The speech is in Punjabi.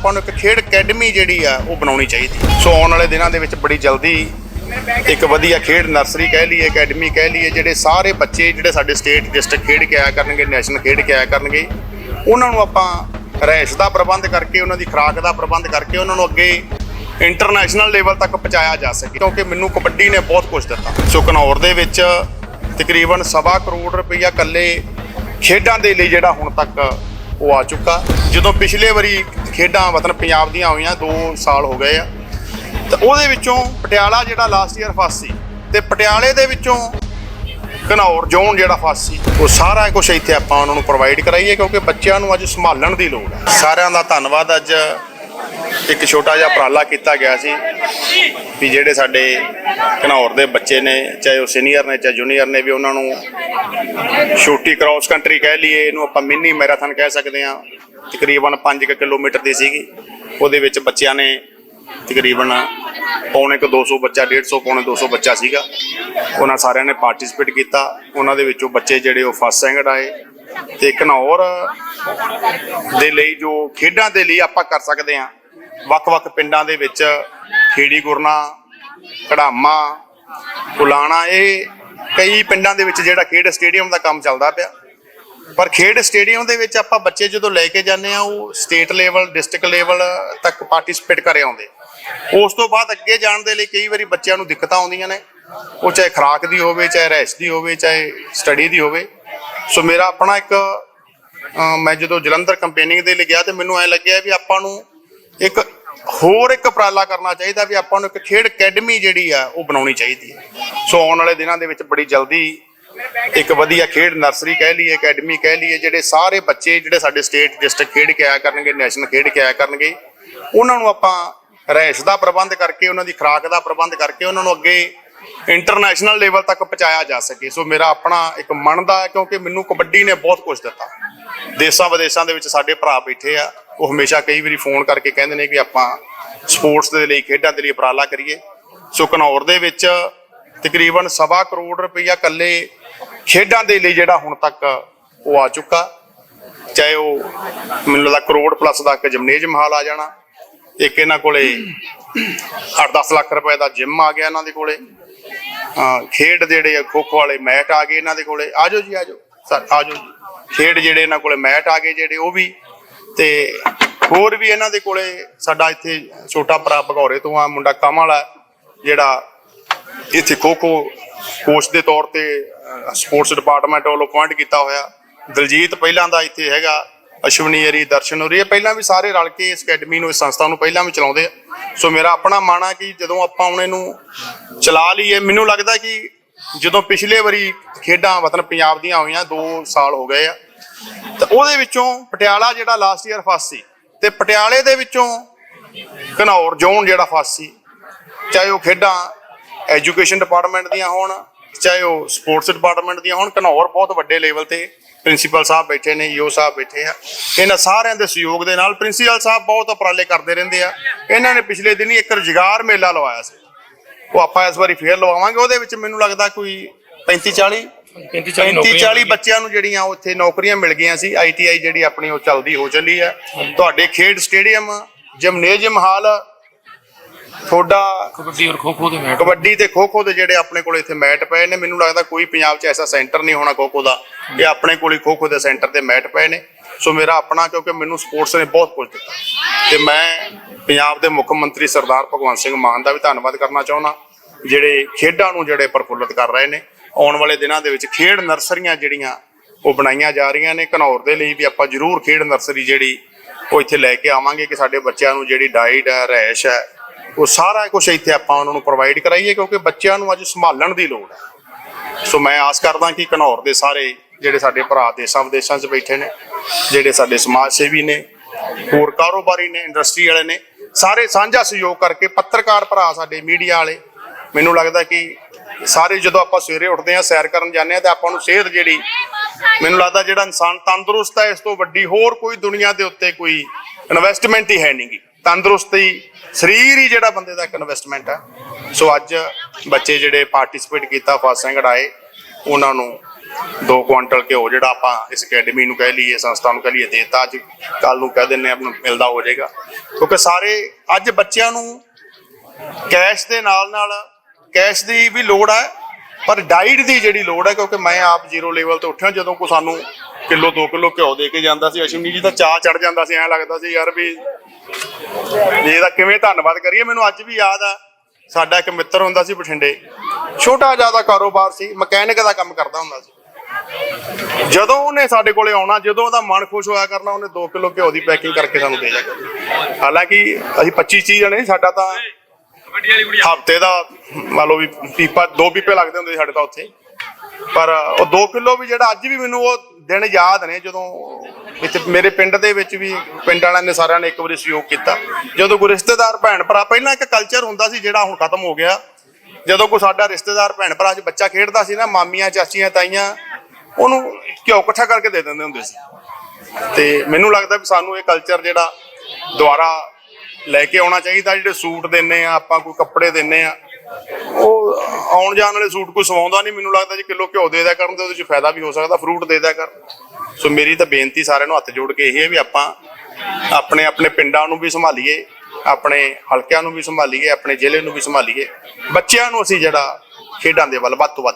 ਆਪਾਂ ਨੂੰ ਇੱਕ ਖੇਡ ਅਕੈਡਮੀ ਜਿਹੜੀ ਆ, ਉਹ ਬਣਾਉਣੀ ਚਾਹੀਦੀ। ਸੋ ਆਉਣ ਵਾਲੇ ਦਿਨਾਂ ਦੇ ਵਿੱਚ ਬੜੀ ਜਲਦੀ ਇੱਕ ਵਧੀਆ ਖੇਡ ਨਰਸਰੀ ਕਹਿ ਲਈਏ, ਅਕੈਡਮੀ ਕਹਿ ਲਈਏ, ਜਿਹੜੇ ਸਾਰੇ ਬੱਚੇ ਜਿਹੜੇ ਸਾਡੇ ਸਟੇਟ ਡਿਸਟ੍ਰਿਕਟ ਖੇਡ ਕੇ ਆਇਆ ਕਰਨਗੇ, ਨੈਸ਼ਨਲ ਖੇਡ ਕੇ ਆਇਆ ਕਰਨਗੇ, ਉਹਨਾਂ ਨੂੰ ਆਪਾਂ ਰਹਿਸ਼ ਦਾ ਪ੍ਰਬੰਧ ਕਰਕੇ, ਉਹਨਾਂ ਦੀ ਖੁਰਾਕ ਦਾ ਪ੍ਰਬੰਧ ਕਰਕੇ, ਉਹਨਾਂ ਨੂੰ ਅੱਗੇ ਇੰਟਰਨੈਸ਼ਨਲ ਲੈਵਲ ਤੱਕ ਪਹੁੰਚਾਇਆ ਜਾ ਸਕੇ। ਕਿਉਂਕਿ ਮੈਨੂੰ ਕਬੱਡੀ ਨੇ ਬਹੁਤ ਕੁਝ ਦਿੱਤਾ। ਸੋ ਘਨੌਰ ਦੇ ਵਿੱਚ ਤਕਰੀਬਨ ਸਵਾ ਕਰੋੜ ਰੁਪਈਆ ਕੱਲੇ ਖੇਡਾਂ ਦੇ ਲਈ ਜਿਹੜਾ ਹੁਣ ਤੱਕ ਉਹ ਆ ਚੁੱਕਾ। ਜਦੋਂ ਪਿਛਲੇ ਵਾਰੀ ਖੇਡਾਂ ਵਤਨ ਪੰਜਾਬ ਦੀਆਂ ਹੋਈਆਂ 2 ਸਾਲ ਹੋ ਗਏ ਆ। ਤੇ ਉਹਦੇ ਵਿੱਚੋਂ ਪਟਿਆਲਾ ਜਿਹੜਾ ਲਾਸਟ ਈਅਰ ਫਸਟ ਸੀ, ਤੇ ਪਟਿਆਲੇ ਦੇ ਵਿੱਚੋਂ ਘਨੌਰ, ਜ਼ੋਨ ਜਿਹੜਾ ਫਸਟ ਸੀ, ਉਹ ਸਾਰਾ ਕੁਝ ਇੱਥੇ ਆਪਾਂ ਉਹਨਾਂ ਨੂੰ ਪ੍ਰੋਵਾਈਡ ਕਰਾਈਏ ਕਿਉਂਕਿ ਬੱਚਿਆਂ ਨੂੰ ਅੱਜ ਸੰਭਾਲਣ ਦੀ ਲੋੜ ਹੈ। ਸਾਰਿਆਂ ਦਾ ਧੰਨਵਾਦ, ਅੱਜ ਇੱਕ ਛੋਟਾ ਜਿਹਾ ਉਪਰਾਲਾ ਕੀਤਾ ਗਿਆ ਸੀ ਵੀ ਜਿਹੜੇ ਸਾਡੇ ਘਨੌਰ ਦੇ ਬੱਚੇ ਨੇ, ਚਾਹੇ ਉਹ ਸੀਨੀਅਰ ਨੇ, ਚਾਹੇ ਜੂਨੀਅਰ ਨੇ ਵੀ ਉਹਨਾਂ ਨੂੰ ਛੋਟੀ ਕ੍ਰਾਸ ਕੰਟਰੀ ਕਹਿ ਲਈਏ, ਇਹਨੂੰ ਆਪਾਂ ਮਿੰਨੀ ਮੈਰਾਥਨ ਕਹਿ ਸਕਦੇ ਹਾਂ। ਤਕਰੀਬਨ 5 ਕਿਲੋਮੀਟਰ ਦੀ ਸੀਗੀ। ਉਹਦੇ ਵਿੱਚ ਬੱਚਿਆਂ ਨੇ ਤਕਰੀਬਨ ਪੌਣੇ ਕੁ 200 ਬੱਚਾ 150 ਪੌਣੇ 200 ਬੱਚਾ ਸੀਗਾ। ਉਹਨਾਂ ਸਾਰਿਆਂ ਨੇ ਪਾਰਟਿਸਿਪੇਟ ਕੀਤਾ। ਉਹਨਾਂ ਦੇ ਵਿੱਚੋਂ ਬੱਚੇ ਜਿਹੜੇ ਉਹ ਫਸਟ ਸੈਕਿੰਡ ਆਏ। ਤੇ ਘਨੌਰ ਦੇ ਲਈ ਜੋ ਖੇਡਾਂ ਦੇ ਲਈ ਆਪਾਂ ਕਰ ਸਕਦੇ ਹਾਂ। ਵੱਖ-ਵੱਖ ਪਿੰਡਾਂ ਦੇ ਵਿੱਚ ਖੇੜੀ ਗੁਰਨਾ ਕੜਾਮਾ ਕੁਲਾਣਾ, ਇਹ ਕਈ ਪਿੰਡਾਂ ਦੇ ਵਿੱਚ ਜਿਹੜਾ ਖੇਡ ਸਟੇਡੀਅਮ ਦਾ ਕੰਮ ਚੱਲਦਾ ਪਿਆ। ਪਰ ਖੇਡ ਸਟੇਡੀਅਮ ਦੇ ਵਿੱਚ ਆਪਾਂ ਬੱਚੇ ਜਦੋਂ ਲੈ ਕੇ ਜਾਂਦੇ ਆ ਉਹ ਸਟੇਟ ਲੈਵਲ, ਡਿਸਟ੍ਰਿਕਟ ਲੈਵਲ ਤੱਕ ਪਾਰਟਿਸਿਪੇਟ ਕਰੇ ਆਉਂਦੇ। ਉਸ ਤੋਂ ਬਾਅਦ ਅੱਗੇ ਜਾਣ ਦੇ ਲਈ ਕਈ ਵਾਰੀ ਬੱਚਿਆਂ ਨੂੰ ਦਿੱਕਤਾਂ ਆਉਂਦੀਆਂ ਨੇ। ਉਹ ਚਾਹੇ ਖੁਰਾਕ ਦੀ ਹੋਵੇ, ਚਾਹੇ ਰਹਿਸ਼ ਦੀ ਹੋਵੇ, ਚਾਹੇ ਸਟੱਡੀ ਦੀ ਹੋਵੇ। ਸੋ ਮੇਰਾ ਆਪਣਾ ਇੱਕ ਮੈਂ ਜਦੋਂ ਜਲੰਧਰ ਕੰਪੇਨਿੰਗ ਦੇ ਲਈ ਗਿਆ ਤੇ ਮੈਨੂੰ ਐ ਲੱਗਿਆ ਵੀ ਆਪਾਂ ਨੂੰ ਇੱਕ ਹੋਰ ਇੱਕ ਉਪਰਾਲਾ ਕਰਨਾ ਚਾਹੀਦਾ ਵੀ ਆਪਾਂ ਨੂੰ ਇੱਕ ਖੇਡ ਅਕੈਡਮੀ ਜਿਹੜੀ ਆ, ਉਹ ਬਣਾਉਣੀ ਚਾਹੀਦੀ ਹੈ। ਸੋ ਆਉਣ ਵਾਲੇ ਦਿਨਾਂ ਦੇ ਵਿੱਚ ਬੜੀ ਜਲਦੀ ਇੱਕ ਵਧੀਆ ਖੇਡ ਨਰਸਰੀ ਕਹਿ ਲਈਏ, ਅਕੈਡਮੀ ਕਹਿ ਲਈਏ, ਜਿਹੜੇ ਸਾਰੇ ਬੱਚੇ ਜਿਹੜੇ ਸਾਡੇ ਸਟੇਟ ਡਿਸਟ੍ਰਿਕਟ ਖੇਡ ਕੇ ਆਇਆ ਕਰਨਗੇ, ਨੈਸ਼ਨਲ ਖੇਡ ਕੇ ਆਇਆ ਕਰਨਗੇ, ਉਹਨਾਂ ਨੂੰ ਆਪਾਂ ਰਹਿਸ਼ ਦਾ ਪ੍ਰਬੰਧ ਕਰਕੇ, ਉਹਨਾਂ ਦੀ ਖੁਰਾਕ ਦਾ ਪ੍ਰਬੰਧ ਕਰਕੇ, ਉਹਨਾਂ ਨੂੰ ਅੱਗੇ ਇੰਟਰਨੈਸ਼ਨਲ ਲੈਵਲ ਤੱਕ ਪਹੁੰਚਾਇਆ ਜਾ ਸਕੇ। ਸੋ ਮੇਰਾ ਆਪਣਾ ਇੱਕ ਮਨ ਦਾ ਹੈ, ਕਿਉਂਕਿ ਮੈਨੂੰ ਕਬੱਡੀ ਨੇ ਬਹੁਤ ਕੁਝ ਦਿੱਤਾ। ਦੇਸ਼ਾਂ ਵਿਦੇਸ਼ਾਂ ਦੇ ਵਿੱਚ ਸਾਡੇ ਭਰਾ ਬੈਠੇ ਆ, ਉਹ ਹਮੇਸ਼ਾ ਕਈ ਵਾਰੀ ਫੋਨ ਕਰਕੇ ਕਹਿੰਦੇ ਨੇ ਕਿ ਆਪਾਂ ਸਪੋਰਟਸ ਦੇ ਲਈ, ਖੇਡਾਂ ਦੇ ਲਈ ਉਪਰਾਲਾ ਕਰੀਏ। ਸੋ ਘਨੌਰ ਦੇ ਵਿੱਚ ਤਕਰੀਬਨ ਸਵਾ ਕਰੋੜ ਰੁਪਈਆ ਕੱਲੇ ਖੇਡਾਂ ਦੇ ਲਈ ਜਿਹੜਾ ਹੁਣ ਤੱਕ ਉਹ ਆ ਚੁੱਕਾ। ਚਾਹੇ ਉਹ ਮੈਨੂੰ ਲੱਗਦਾ ਕਰੋੜ ਪਲੱਸ ਦਾ ਇੱਕ ਜਿਮਨੇਜਮ ਹਾਲ ਆ ਜਾਣਾ, ਇੱਕ ਇਹਨਾਂ ਕੋਲੇ 8-10 ਲੱਖ ਰੁਪਏ ਦਾ ਜਿਮ ਆ ਗਿਆ ਇਹਨਾਂ ਦੇ ਕੋਲੇ। ਖੇਡ ਜਿਹੜੇ ਖੋ ਖੋ ਵਾਲੇ ਮੈਟ ਆ ਗਏ ਇਹਨਾਂ ਦੇ ਕੋਲੇ। ਆਜੋ ਜੀ ਆਜੋ ਸਰ ਆਜੋ ਜੀ। ਖੇਡ ਜਿਹੜੇ ਇਹਨਾਂ ਕੋਲੇ ਮੈਟ ਆ ਗਏ ਜਿਹੜੇ, ਉਹ ਵੀ। ਤੇ ਹੋਰ ਵੀ ਇਹਨਾਂ ਦੇ ਕੋਲੇ ਸਾਡਾ ਇੱਥੇ ਛੋਟਾ ਭਰਾ ਭਗੌਰੇ ਤੋਂ ਆ, ਮੁੰਡਾ ਕਮਲ ਆ, ਜਿਹੜਾ ਇੱਥੇ ਖੋ ਖੋ ਕੋਚ ਦੇ ਤੌਰ ਤੇ ਸਪੋਰਟਸ ਡਿਪਾਰਟਮੈਂਟ ਵੱਲੋਂ ਅਪਾਇੰਟ ਕੀਤਾ ਹੋਇਆ। ਦਲਜੀਤ ਪਹਿਲਾਂ ਦਾ ਇੱਥੇ ਹੈਗਾ, ਅਸ਼ਵਨੀ ਅਰੀ ਦਰਸ਼ਨ ਹੋਰੀ, ਇਹ ਪਹਿਲਾਂ ਵੀ ਸਾਰੇ ਰਲ ਕੇ ਇਸ ਅਕੈਡਮੀ ਨੂੰ, ਇਸ ਸੰਸਥਾ ਨੂੰ ਪਹਿਲਾਂ ਵੀ ਚਲਾਉਂਦੇ ਆ। ਸੋ ਮੇਰਾ ਆਪਣਾ ਮਾਣ ਆ ਕਿ ਜਦੋਂ ਆਪਾਂ ਉਹਨੇ ਨੂੰ ਚਲਾ ਲਈਏ, ਮੈਨੂੰ ਲੱਗਦਾ ਕਿ ਜਦੋਂ ਪਿਛਲੇ ਵਾਰੀ ਖੇਡਾਂ ਵਤਨ ਪੰਜਾਬ ਦੀਆਂ ਹੋਈਆਂ 2 ਸਾਲ ਹੋ ਗਏ ਆ, ਤਾਂ ਉਹਦੇ ਵਿੱਚੋਂ ਪਟਿਆਲਾ ਜਿਹੜਾ ਲਾਸਟ ਈਅਰ ਫਸਟ ਸੀ, ਤੇ ਪਟਿਆਲੇ ਦੇ ਵਿੱਚੋਂ ਘਨੌਰ, ਜ਼ੋਨ ਜਿਹੜਾ ਫਸਟ ਸੀ, ਚਾਹੇ ਉਹ ਖੇਡਾਂ ਐਜੂਕੇਸ਼ਨ ਡਿਪਾਰਟਮੈਂਟ ਦੀਆਂ ਹੋਣ ਚਾਹੇ ਉਹ ਸਪੋਰਟਸ ਡਿਪਾਰਟਮੈਂਟ ਦੀਆਂ ਹੋਣ ਘਨੌਰ ਬਹੁਤ ਵੱਡੇ ਲੈਵਲ ਤੇ ਪ੍ਰਿੰਸੀਪਲ ਸਾਹਿਬ ਬੈਠੇ ਨੇ ਈਓ ਸਾਹਿਬ ਬੈਠੇ ਆ। ਇਹਨਾਂ ਸਾਰਿਆਂ ਦੇ ਸਹਿਯੋਗ ਦੇ ਨਾਲ ਪ੍ਰਿੰਸੀਪਲ ਸਾਹਿਬ ਬਹੁਤ ਉਪਰਾਲੇ ਕਰਦੇ ਰਹਿੰਦੇ ਆ। ਇਹਨਾਂ ਨੇ ਪਿਛਲੇ ਦਿਨੀ ਇੱਕ ਰੁਜ਼ਗਾਰ ਮੇਲਾ ਲਵਾਇਆ ਸੀ। ਉਹ ਆਪਾਂ ਇਸ ਵਾਰੀ ਫੇਰ ਲਵਾਵਾਂਗੇ। ਉਹਦੇ ਵਿੱਚ ਮੈਨੂੰ ਲੱਗਦਾ ਕੋਈ 35 40 35 35 40 ਬੱਚਿਆਂ ਨੂੰ ਜਿਹੜੀਆਂ ਉੱਥੇ ਨੌਕਰੀਆਂ ਮਿਲ ਗਈਆਂ ਸੀ। ਆਈਟੀਆਈ ਜਿਹੜੀ ਆਪਣੀ ਉਹ ਚੱਲਦੀ ਹੋ ਚੱਲੀ ਹੈ ਤੁਹਾਡੇ ਖੇਡ ਸਟੇਡੀਅਮ ਜਿਮਨੇਜੀਅਮ ਹਾਲ ਤੁਹਾਡਾ ਕਬੱਡੀ ਔਰ ਖੋ ਖੋ ਦੇ ਮੈਚ ਕਬੱਡੀ ਤੇ ਖੋ ਖੋ ਦੇ ਜਿਹੜੇ ਆਪਣੇ ਕੋਲ ਇੱਥੇ ਮੈਟ ਪਏ ਨੇ ਮੈਨੂੰ ਲੱਗਦਾ ਕੋਈ ਪੰਜਾਬ 'ਚ ਐਸਾ ਸੈਂਟਰ ਨਹੀਂ ਹੋਣਾ ਖੋ ਖੋ ਦਾ ਇਹ ਆਪਣੇ ਕੋਲ ਹੀ ਖੋ ਖੋ ਦੇ ਸੈਂਟਰ ਤੇ ਮੈਟ ਪਏ ਨੇ। ਸੋ ਮੇਰਾ ਆਪਣਾ ਕਿਉਂਕਿ ਮੈਨੂੰ ਸਪੋਰਟਸ ਨੇ ਬਹੁਤ ਕੁਝ ਦਿੱਤਾ। ਤੇ ਮੈਂ ਪੰਜਾਬ ਦੇ ਮੁੱਖ ਮੰਤਰੀ ਸਰਦਾਰ ਭਗਵੰਤ ਸਿੰਘ ਮਾਨ ਦਾ ਵੀ ਧੰਨਵਾਦ ਕਰਨਾ ਚਾਹੁੰਦਾ। ਜਿਹੜੇ ਖੇਡਾਂ ਨੂੰ ਜਿਹੜੇ ਪ੍ਰਫੁੱਲਤ ਕਰ ਰਹੇ ਨੇ ਆਉਣ ਵਾਲੇ ਦਿਨਾਂ ਦੇ ਵਿੱਚ ਖੇਡ ਨਰਸਰੀਆਂ ਜਿਹੜੀਆਂ ਉਹ ਬਣਾਈਆਂ ਜਾ ਰਹੀਆਂ ਨੇ। ਘਨੌਰ ਦੇ ਲਈ ਵੀ ਆਪਾਂ ਜ਼ਰੂਰ ਖੇਡ ਨਰਸਰੀ ਜਿਹੜੀ ਉਹ ਇੱਥੇ ਲੈ ਕੇ ਆਵਾਂਗੇ ਕਿ ਸਾਡੇ ਬੱਚਿਆਂ ਨੂੰ ਜਿਹੜੀ ਡਾਈਟ ਹੈ ਰਹਿਸ਼ ਹੈ ਉਹ ਸਾਰਾ ਕੁਝ ਇੱਥੇ ਆਪਾਂ ਉਹਨਾਂ ਨੂੰ ਪ੍ਰੋਵਾਈਡ ਕਰਾਈਏ ਕਿਉਂਕਿ ਬੱਚਿਆਂ ਨੂੰ ਅੱਜ ਸੰਭਾਲਣ ਦੀ ਲੋੜ ਹੈ। ਸੋ ਮੈਂ ਆਸ ਕਰਦਾ ਕਿ ਘਨੌਰ ਦੇ ਸਾਰੇ ਜਿਹੜੇ ਸਾਡੇ ਭਰਾ ਦੇਸ਼ਾਂ ਵਿਦੇਸ਼ਾਂ 'ਚ ਬੈਠੇ ਨੇ, ਜਿਹੜੇ ਸਾਡੇ ਸਮਾਜ ਸੇਵੀ ਨੇ, ਹੋਰ ਕਾਰੋਬਾਰੀ ਨੇ ਇੰਡਸਟਰੀ ਵਾਲੇ ਨੇ, ਸਾਰੇ ਸਾਂਝਾ ਸਹਿਯੋਗ ਕਰਕੇ ਪੱਤਰਕਾਰ ਭਰਾ ਸਾਡੇ ਮੀਡੀਆ ਵਾਲੇ, ਮੈਨੂੰ ਲੱਗਦਾ ਕਿ ਸਾਰੇ ਜਦੋਂ ਆਪਾਂ ਸਵੇਰੇ ਉੱਠਦੇ ਆ ਸੈਰ ਕਰਨ ਜਾਂਦੇ ਆ ਤੇ ਆਪਾਂ ਨੂੰ ਸਿਹਤ ਜਿਹੜੀ, ਮੈਨੂੰ ਲੱਗਦਾ ਜਿਹੜਾ ਇਨਸਾਨ ਤੰਦਰੁਸਤ ਹੈ, ਇਸ ਤੋਂ ਵੱਡੀ ਹੋਰ ਕੋਈ ਦੁਨੀਆ ਦੇ ਉੱਤੇ ਕੋਈ ਇਨਵੈਸਟਮੈਂਟ ਹੀ ਹੈ ਨਹੀਂਗੀ ਤੰਦਰੁਸਤੀ, ਸਰੀਰ ਹੀ ਜਿਹੜਾ ਬੰਦੇ ਦਾ ਇੱਕ ਇਨਵੈਸਟਮੈਂਟ ਹੈ ਸੋ ਅੱਜ ਬੱਚੇ ਜਿਹੜੇ ਪਾਰਟਿਸਿਪੇਟ ਕੀਤਾ ਫਸਟ ਸੈਕਿੰਡ ਆਏ, ਉਹਨਾਂ ਨੂੰ 2 ਕੁਆਂਟਲ ਘਿਓ ਜਿਹੜਾ ਆਪਾਂ ਇਸ ਅਕੈਡਮੀ ਨੂੰ ਕਹਿ ਲਈਏ, ਸੰਸਥਾ ਨੂੰ ਕਹਿ ਲਈਏ, ਦੇਤਾ ਅੱਜ ਕੱਲ ਨੂੰ ਕਹਿ ਦਿੰਨੇ ਆਪਾਂ ਨੂੰ ਮਿਲਦਾ ਹੋ ਜਾਏਗਾ। ਕਿਉਂਕਿ ਸਾਰੇ ਅੱਜ ਬੱਚਿਆਂ ਨੂੰ ਕੈਸ਼ ਦੇ ਨਾਲ ਨਾਲ ਕੈਸ਼ ਦੀ ਵੀ ਲੋੜ ਹੈ ਪਰ ਡਾਈਟ ਦੀ ਜਿਹੜੀ ਲੋੜ ਹੈ ਕਿਉਂਕਿ ਮੈਂ ਆਪ ਜ਼ੀਰੋ ਲੈਵਲ ਤੋਂ ਉੱਠਿਆ, ਜਦੋਂ ਕੋ ਸਾਨੂੰ ਕਿਲੋ 2 ਕਿਲੋ ਘਿਓ ਦੇ ਕੇ ਜਾਂਦਾ ਸੀ ਅਸ਼ਮਨੀ ਜੀ ਦਾ ਚਾਹ ਚੜ ਜਾਂਦਾ ਸੀ, ਐਂ ਲੱਗਦਾ ਸੀ ਯਾਰ ਵੀ ਵੀ ਇਹਦਾ ਕਿਵੇਂ ਧੰਨਵਾਦ ਕਰੀਏ? ਮੈਨੂੰ ਅੱਜ ਵੀ ਯਾਦ ਆ ਸਾਡਾ ਇੱਕ ਮਿੱਤਰ ਹੁੰਦਾ ਸੀ ਬਠਿੰਡੇ। ਛੋਟਾ ਜ਼ਿਆਦਾ ਕਾਰੋਬਾਰ ਸੀ ਮਕੈਨਿਕ ਦਾ ਕੰਮ ਕਰਦਾ ਹੁੰਦਾ ਸੀ। ਜਦੋਂ ਉਹਨੇ ਸਾਡੇ ਕੋਲੇ ਆਉਣਾ ਜਦੋਂ ਉਹਦਾ ਮਨ ਖੁਸ਼ ਹੋਇਆ ਕਰਨਾ ਉਹਨੇ 2 ਕਿਲੋ ਘਿਓ ਦੀ ਪੈਕਿੰਗ ਕਰਕੇ ਸਾਨੂੰ ਦੇ ਜਾ ਹਾਲਾਂਕਿ ਅਸੀਂ 25 ਚੀਜ਼ ਜਣੇ ਸਾਡਾ ਤਾਂ ਹਫ਼ਤੇ ਦਾ ਮੰਨ ਲਓ ਵੀ ਪੀਪਾ ਦੋ ਪੀਪੇ ਲੱਗਦੇ ਹੁੰਦੇ ਸੀ ਸਾਡੇ ਤਾਂ ਉੱਥੇ। ਪਰ ਉਹ 2 ਕਿਲੋ ਵੀ ਜਿਹੜਾ ਅੱਜ ਵੀ ਮੈਨੂੰ ਉਹ ਦਿਨ ਯਾਦ ਨੇ, ਜਦੋਂ ਇੱਥੇ ਮੇਰੇ ਪਿੰਡ ਦੇ ਵਿੱਚ ਵੀ ਪਿੰਡ ਵਾਲਿਆਂ ਨੇ ਸਾਰਿਆਂ ਨੇ ਇੱਕ ਵਾਰੀ ਸਹਿਯੋਗ ਕੀਤਾ। ਜਦੋਂ ਕੋਈ ਰਿਸ਼ਤੇਦਾਰ ਭੈਣ ਭਰਾ ਪਹਿਲਾਂ ਇੱਕ ਕਲਚਰ ਹੁੰਦਾ ਸੀ ਜਿਹੜਾ ਹੁਣ ਖਤਮ ਹੋ ਗਿਆ। ਜਦੋਂ ਕੋਈ ਸਾਡਾ ਰਿਸ਼ਤੇਦਾਰ ਭੈਣ ਭਰਾ ਚ ਬੱਚਾ ਖੇਡਦਾ ਸੀ ਨਾ, ਮਾਮੀਆਂ, ਚਾਚੀਆਂ, ਤਾਈਆਂ, ਉਹਨੂੰ ਘਿਓ ਇਕੱਠਾ ਕਰਕੇ ਦੇ ਦਿੰਦੇ ਹੁੰਦੇ ਸੀ। ਤੇ ਮੈਨੂੰ ਲੱਗਦਾ ਵੀ ਸਾਨੂੰ ਇਹ ਕਲਚਰ ਜਿਹੜਾ ਦੁਬਾਰਾ ਲੈ ਕੇ ਆਉਣਾ ਚਾਹੀਦਾ, ਜਿਹੜੇ ਸੂਟ ਦਿੰਨੇ ਆ, ਆਪਾਂ ਕੋਈ ਕੱਪੜੇ ਦਿੰਨੇ ਆ ਉਹ ਆਉਣ ਜਾਣ ਵਾਲੇ ਸੂਟ ਕੋਈ ਸਵਾਉਂਦਾ ਨਹੀਂ, ਮੈਨੂੰ ਲੱਗਦਾ ਜੀ ਕਿਲੋ ਘਿਓ ਦੇ ਦਿਆ ਕਰਨ ਤੇ ਉਹਦੇ ਚ ਫਾਇਦਾ ਵੀ ਹੋ ਸਕਦਾ ਫਰੂਟ ਦੇ ਦਿਆ ਕਰਨ। ਸੋ ਮੇਰੀ ਤਾਂ ਬੇਨਤੀ ਸਾਰਿਆਂ ਨੂੰ ਹੱਥ ਜੋੜ ਕੇ ਇਹ ਹੈ ਵੀ ਆਪਾਂ ਆਪਣੇ ਆਪਣੇ ਪਿੰਡਾਂ ਨੂੰ ਵੀ ਸੰਭਾਲੀਏ, ਆਪਣੇ ਹਲਕਿਆਂ ਨੂੰ ਵੀ ਸੰਭਾਲੀਏ, ਆਪਣੇ ਜ਼ਿਲ੍ਹੇ ਨੂੰ ਵੀ ਸੰਭਾਲੀਏ। ਬੱਚਿਆਂ ਨੂੰ ਅਸੀਂ ਜਿਹੜਾ ਖੇਡਾਂ ਦੇ ਵੱਲ ਵੱਧ ਤੋਂ ਵੱਧ